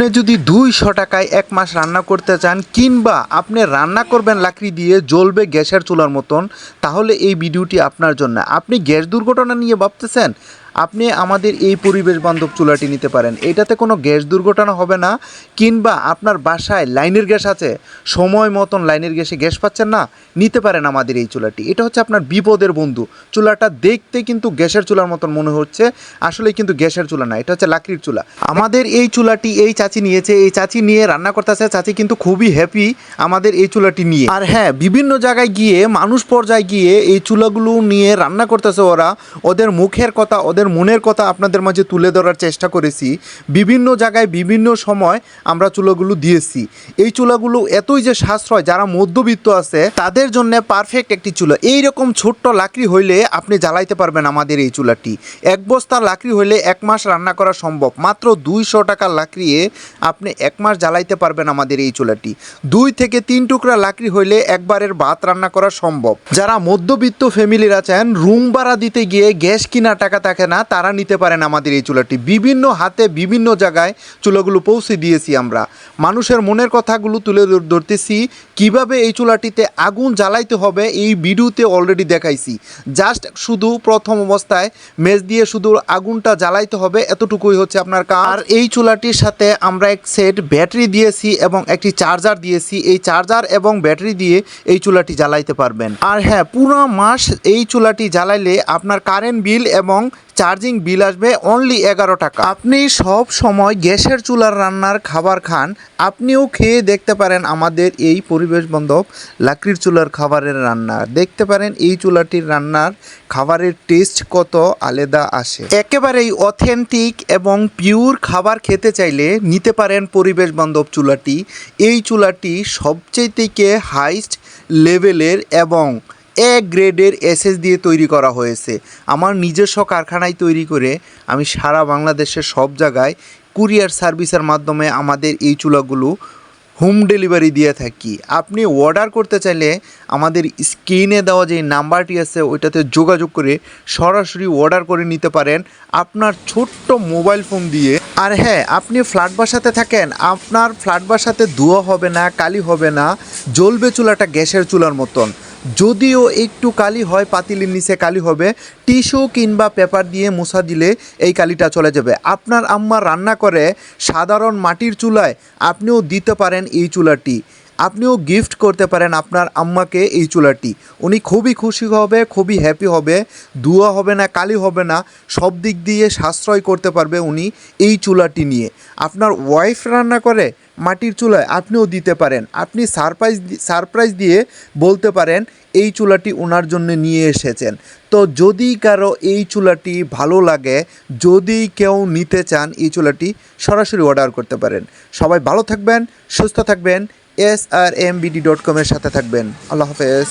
আপনি যদি দুইশো টাকায় এক মাস রান্না করতে চান কিংবা আপনি রান্না করবেন লাকড়ি দিয়ে জ্বলবে গ্যাসের চুলার মতন, তাহলে এই ভিডিওটি আপনার জন্য। আপনি গ্যাস দুর্ঘটনা নিয়ে ভাবতেছেন আপনি আমাদের এই পরিবেশ বান্ধব চুলাটি নিতে পারেন। এটাতে কোনো গ্যাস দুর্ঘটনা হবে না, কিংবা আপনার বাসায় লাইনের গ্যাস আছে, সময় মতন লাইনের গ্যাসে গ্যাস পাচ্ছেন না, নিতে পারেন আমাদের এই চুলাটি। এটা হচ্ছে আপনার বিপদের বন্ধু। চুলাটা দেখতে কিন্তু গ্যাসের চুলার মতন মনে হচ্ছে আসলে কিন্তু গ্যাসের চুলা না, এটা হচ্ছে লাকড়ির চুলা। আমাদের এই চুলাটি এই চাচি নিয়েছে, এই চাচি নিয়ে রান্না করতেছে, চাচি কিন্তু খুবই হ্যাপি আমাদের এই চুলাটি নিয়ে। আর হ্যাঁ বিভিন্ন জায়গায় গিয়ে, মানুষ পর্যায়ে গিয়ে এই চুলাগুলো নিয়ে রান্না করতেছে ওরা, ওদের মুখের কথা, ওদের মনের কথা আপনাদের মাঝে তুলে ধরার চেষ্টা করেছি। বিভিন্ন জায়গায়, বিভিন্ন সময় আমরা চুলাগুলো দিয়েছি। এই চুলাগুলো এতই যে সাশ্রয়, যারা মধ্যবিত্ত আছে, তাদের জন্য পারফেক্ট একটি চুলা। এই রকম ছোট্ট লাকড়ি হইলে আপনি জ্বালাইতে পারবেন আমাদের এই চুলাটি। এক বস্তা লাকড়ি হইলে এক মাস রান্না করা সম্ভব। মাত্র দুইশো টাকার লাকড়িয়ে আপনি এক মাস জ্বালাইতে পারবেন আমাদের এই চুলাটি। দুই থেকে তিন টুকরা লাকড়ি হইলে একবারের ভাত রান্না করা সম্ভব। যারা মধ্যবিত্ত ফ্যামিলির আছেন, রুম ভাড়া দিতে গিয়ে গ্যাস কিনা টাকা থাকে না, তারা নিতে পারেন আমাদের এই চুলাটি। বিভিন্ন হাতে বিভিন্ন জায়গায় চুলাগুলো পৌঁছে দিয়েছি আমরা। মানুষের মনের কথাগুলো তুলে ধরতেছি, কীভাবে এই চুলাটিতে আগুন জ্বালাইতে হবে এই ভিডিওতে অলরেডি দেখাইছি। জাস্ট শুধু প্রথম অবস্থায় মেজ দিয়ে শুধু আগুনটা জ্বালাইতে হবে, এতটুকুই হচ্ছে আপনার কাজ। আর এই চুলাটির সাথে আমরা এক সেট ব্যাটারি দিয়েছি এবং একটি চার্জার দিয়েছি। এই চার্জার এবং ব্যাটারি দিয়ে এই চুলাটি জ্বালাইতে পারবেন। আর হ্যাঁ পুরো মাস এই চুলাটি জ্বালাইলে আপনার কারেন্ট বিল এবং চার্জিং বিল আসবে অনলি এগারো টাকা। আপনি সব সময় গ্যাসের চুলার রান্নার খাবার খান। আপনিও খেয়ে দেখতে পারেন আমাদের এই পরিবেশ বান্ধব লাকড়ির চুলার খাবারের রান্না। দেখতে পারেন এই চুলাটির রান্নার খাবারের টেস্ট কত আলাদা আসে। একেবারেই অথেন্টিক এবং পিওর খাবার খেতে চাইলে নিতে পারেন পরিবেশ বান্ধব চুলাটি। এই চুলাটি সবচেয়ে থেকে হাইস্ট লেভেলের এবং এ গ্রেডের এসএস দিয়ে তৈরি করা হয়েছে। আমার নিজস্ব কারখানায় তৈরি করে আমি সারা বাংলাদেশের সব জায়গায় কুরিয়ার সার্ভিসের মাধ্যমে আমাদের এই চুলাগুলো হোম ডেলিভারি দিয়ে থাকি। আপনি অর্ডার করতে চাইলে আমাদের স্ক্রিনে দেওয়া যে নাম্বারটি আছে, ওইটাতে যোগাযোগ করে সরাসরি অর্ডার করে নিতে পারেন। আপনার ছোট্ট মোবাইল ফোন দিয়ে। আর হ্যাঁ আপনি ফ্ল্যাট বাসাতে থাকেন, আপনার ফ্ল্যাট বাসাতে ধোয়া হবে না, কালি হবে না, জ্বলবে চুলাটা গ্যাসের চুলার মতন। যদিও একটু কালি হয়, পাতিলের নিচে কালি হবে, টিস্যু কিংবা পেপার দিয়ে মোছা দিলে এই কালিটা চলে যাবে। আপনার আম্মা রান্না করে সাধারণ মাটির চুলায়, আপনিও দিতে পারেন এই চুলাটি। আপনিও গিফট করতে পারেন আপনার আম্মাকে এই চুলাটি। উনি খুবই খুশি হবে, খুবই হ্যাপি হবে ধোয়া হবে না, কালি হবে না, সব দিক দিয়ে সাশ্রয় করতে পারবে উনি এই চুলাটি নিয়ে। আপনার ওয়াইফ রান্না করে মাটির চুলায় আপনিও দিতে পারেন। আপনি সারপ্রাইজ সারপ্রাইজ দিয়ে বলতে পারেন, এই চুলাটি ওনার জন্য নিয়ে এসেছেন। তো যদি কারও এই চুলাটি ভালো লাগে, যদি কেউ নিতে চান, এই চুলাটি সরাসরি অর্ডার করতে পারেন। সবাই ভালো থাকবেন, সুস্থ থাকবেন। S R M BD dot কমের সাথে থাকবেন। আল্লাহ হাফেজ।